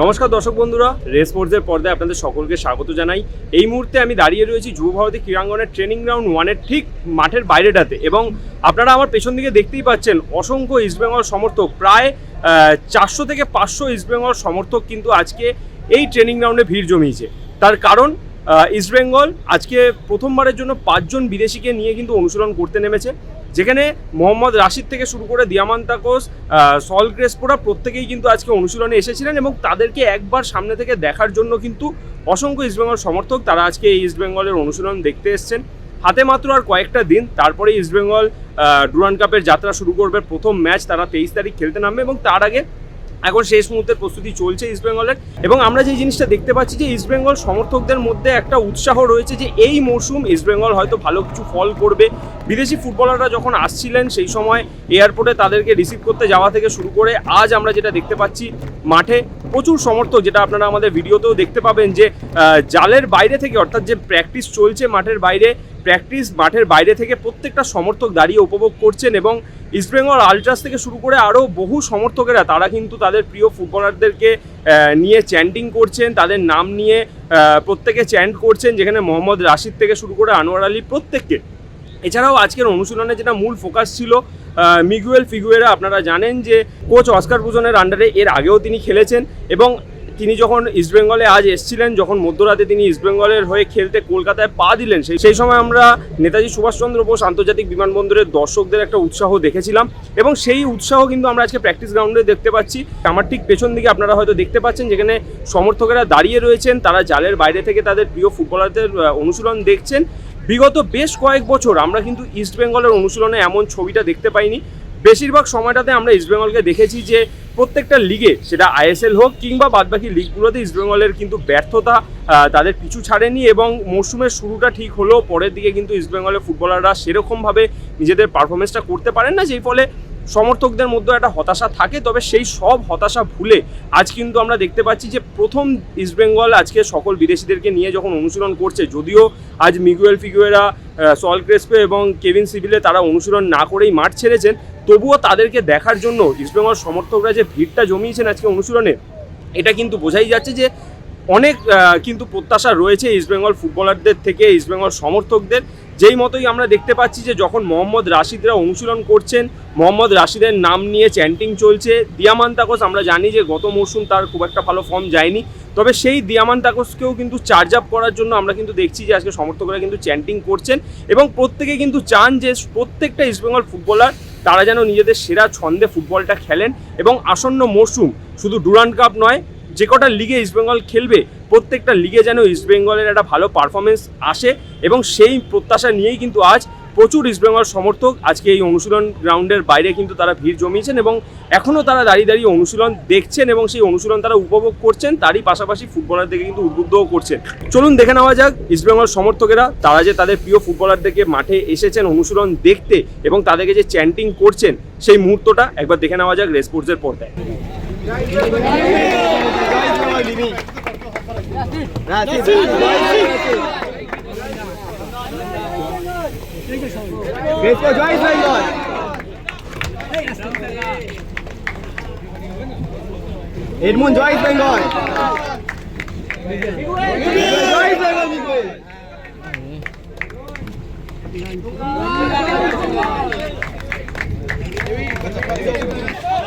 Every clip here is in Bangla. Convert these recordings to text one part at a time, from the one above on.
নমস্কার দর্শক বন্ধুরা, রেস স্পোর্টসের পর্দায় আপনাদের সকলকে স্বাগত জানাই। এই মুহূর্তে আমি দাঁড়িয়ে রয়েছি যুব ভারতী ক্রীড়াঙ্গনের ট্রেনিং গ্রাউন্ড ওয়ানের ঠিক মাঠের বাইরেটাতে এবং আপনারা আমার পেছন দিকে দেখতেই পাচ্ছেন, অসংখ্য ইস্টবেঙ্গল সমর্থক, প্রায় চারশো থেকে পাঁচশো ইস্টবেঙ্গল সমর্থক কিন্তু আজকে এই ট্রেনিং গ্রাউন্ডে ভিড় জমিয়েছে। তার কারণ ইস্টবেঙ্গল আজকে প্রথমবারের জন্য পাঁচজন বিদেশিকে নিয়ে কিন্তু অনুশীলন করতে নেমেছে। যেখানে মোহাম্মদ রাশিদ থেকে শুরু করে দিয়ামান্তাকোস আহ, সল ক্রেসপোরা প্রত্যেকেই কিন্তু আজকে অনুশীলনে এসেছিলেন এবং তাদেরকে একবার সামনে থেকে দেখার জন্য কিন্তু অসংখ্য ইস্টবেঙ্গল সমর্থক তারা আজকে এই ইস্টবেঙ্গলের অনুশীলন দেখতে এসছেন। হাতে মাত্র আর কয়েকটা দিন তারপরে ইস্টবেঙ্গল ডুরান কাপের যাত্রা শুরু করবে। প্রথম ম্যাচ তারা তেইশ তারিখ খেলতে নামবে এবং তার আগে এখন শেষ মুহূর্তের প্রস্তুতি চলছে ইস্টবেঙ্গলের এবং আমরা যে জিনিসটা দেখতে পাচ্ছি যে ইস্টবেঙ্গল সমর্থকদের মধ্যে একটা উৎসাহ রয়েছে যে এই মরশুম ইস্টবেঙ্গল হয়তো ভালো কিছু ফল করবে। বিদেশি ফুটবলাররা যখন আসছিলেন সেই সময় এয়ারপোর্টে তাদেরকে রিসিভ করতে যাওয়া থেকে শুরু করে আজ আমরা যেটা দেখতে পাচ্ছি, মাঠে প্রচুর সমর্থক, যেটা আপনারা আমাদের ভিডিওতেও দেখতে পাবেন যে জালের বাইরে থেকে অর্থাৎ যে প্র্যাকটিস চলছে মাঠের বাইরে প্র্যাকটিস মাঠের বাইরে থেকে প্রত্যেকটা সমর্থক দাঁড়িয়ে উপভোগ করছেন এবং ইস্টবেঙ্গল আলট্রাস থেকে শুরু করে আরও বহু সমর্থকেরা, তারা কিন্তু তাদের প্রিয় ফুটবলারদেরকে নিয়ে চ্যান্টিং করছেন, তাদের নাম নিয়ে প্রত্যেকে চ্যান্ট করছেন, যেখানে মোহাম্মদ রাশিদ থেকে শুরু করে আনোয়ার আলী প্রত্যেককে। এছাড়াও আজকের অনুশীলনে যেটা মূল ফোকাস ছিল মিগুয়েল ফিগুয়েরা আপনারা জানেন যে কোচ অস্কার পুজনের আন্ডারে এর আগেও তিনি খেলেছেন এবং তিনি যখন ইস্টবেঙ্গলে আজ এসেছিলেন, যখন মধ্যরাতে তিনি ইস্টবেঙ্গলের হয়ে খেলতে কলকাতায় পা দিলেন, সেই সেই সময় আমরা নেতাজি সুভাষচন্দ্র বোস আন্তর্জাতিক বিমানবন্দরের দর্শকদের একটা উৎসাহ দেখেছিলাম এবং সেই উৎসাহ কিন্তু আমরা আজকে প্র্যাকটিস গ্রাউন্ডে দেখতে পাচ্ছি। আমার ঠিক পেছন দিকে আপনারা হয়তো দেখতে পাচ্ছেন, যেখানে সমর্থকেরা দাঁড়িয়ে রয়েছেন, তারা জালের বাইরে থেকে তাদের প্রিয় ফুটবলারদের অনুশীলন দেখছেন। বিগত বেশ কয়েক বছর আমরা কিন্তু ইস্ট বেঙ্গলের অনুশীলনে এমন ছবিটা দেখতে পাইনি। বেশিরভাগ সময়টাতে আমরা ইস্টবেঙ্গলকে দেখেছি যে প্রত্যেকটা লিগে সেটা আইএসএল হোক কিংবা বাদবাকি লিগগুলোতে ইস্টবেঙ্গলের কিন্তু ব্যর্থতা তাদের পিছু ছাড়েনি এবং মৌসুমের শুরুটা ঠিক হলেও পরের দিকে কিন্তু ইস্টবেঙ্গলের ফুটবলাররা সেরকমভাবে নিজেদের পারফরমেন্সটা করতে পারেন না, যেই ফলে সমর্থকদের মধ্যে একটা হতাশা থাকে, তবে সেই সব হতাশা ভুলে আজ কিন্তু আমরা দেখতে পাচ্ছি যে প্রথম ইস্টবেঙ্গল আজকে সকল বিদেশিদেরকে নিয়ে যখন অনুশীলন করছে, যদিও আজ মিগুয়েল ফিগুয়েরা সল ক্রেসপে এবং কেভিন সিভিলে তারা অনুশীলন না করেই মাঠ ছেড়েছেন, তবুও তাদেরকে দেখার জন্য ইস্টবেঙ্গল সমর্থকরা যে ভিড়টা জমিয়েছেন আজকে অনুশীলনে, এটা কিন্তু বোঝাই যাচ্ছে যে অনেক কিন্তু প্রত্যাশা রয়েছে ইস্টবেঙ্গল ফুটবলারদের থেকে ইস্টবেঙ্গল সমর্থকদের। যেই মতোই আমরা দেখতে পাচ্ছি যে যখন মোহাম্মদ রাশিদরা অনুশীলন করছেন, মোহাম্মদ রাশিদের নাম নিয়ে চ্যান্টিং চলছে। দিয়ামান তাকস আমরা জানি যে গত মরশুম তার খুব একটা ভালো ফর্ম যায়নি। তবে সেই দিয়ামান তাকসকেও কিন্তু চার্জ আপ করার জন্য আমরা কিন্তু দেখছি যে আজকে সমর্থকরা কিন্তু চ্যান্টিং করছেন এবং প্রত্যেকে কিন্তু চান যে প্রত্যেকটা ইস্টবেঙ্গল ফুটবলার তারা যেন নিজেদের সেরা ছন্দে ফুটবলটা খেলেন এবং আসন্ন মরশুম শুধু ডুরান্ড কাপ নয়, যে কটা লিগে ইস্টবেঙ্গল খেলবে প্রত্যেকটা লিগে যেন ইস্টবেঙ্গলের একটা ভালো পারফরমেন্স আসে এবং সেই প্রত্যাশা নিয়েই কিন্তু আজ প্রচুর ইস্টবেঙ্গল সমর্থক আজকে এই অনুশীলন গ্রাউন্ডের বাইরে কিন্তু তারা ভিড় জমিয়েছেন এবং এখনও তারা দাঁড়িয়ে দাঁড়িয়ে অনুশীলন দেখছেন এবং সেই অনুশীলন তারা উপভোগ করছেন তারই পাশাপাশি ফুটবলারদেরকে কিন্তু উদ্বুদ্ধও করছেন চলুন দেখে নেওয়া যাক ইস্টবেঙ্গল সমর্থকেরা তারা যে তাদের প্রিয় ফুটবলারদেরকে মাঠে এসেছেন অনুশীলন দেখতে এবং তাদেরকে যে চ্যান্টিং করছেন সেই মুহূর্তটা একবার দেখে নেওয়া যাক রেসপোর্টসের পর্দায় Vespa Joyce Bengal. Edmund Joyce Bengal. Joyce Bengal Miguel.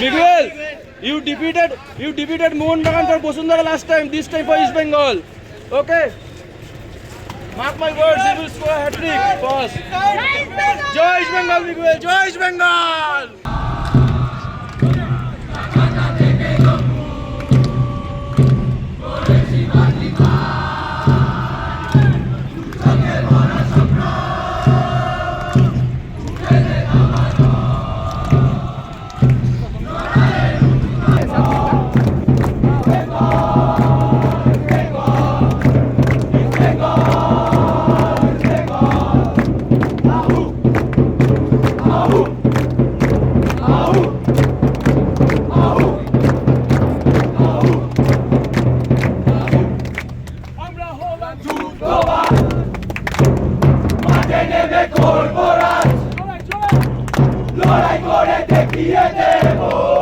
Miguel, you defeated you defeated Mohan Bagan for Bosundara last time. This time for East Bengal. Okay. Mark my words, he will score a hat trick. First. Joy East Bengal, Miguel. Joy East Bengal. Dolar Madeneme korporat Loray gore tekiye demo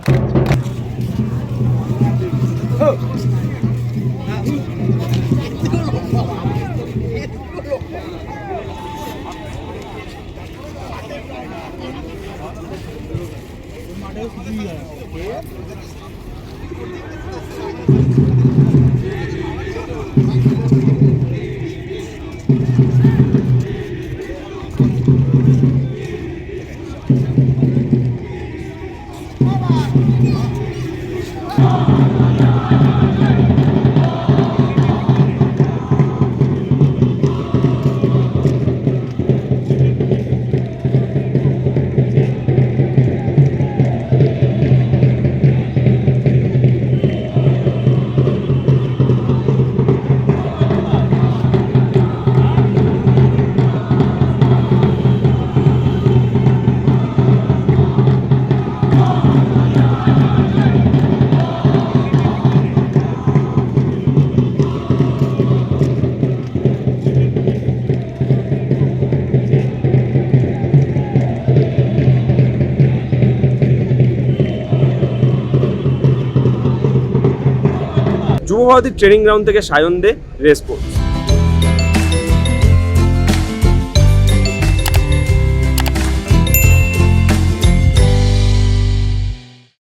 যুব ভারতী ট্রেনিং গ্রাউন্ড থেকে সায়ন দে রেস স্পোর্টস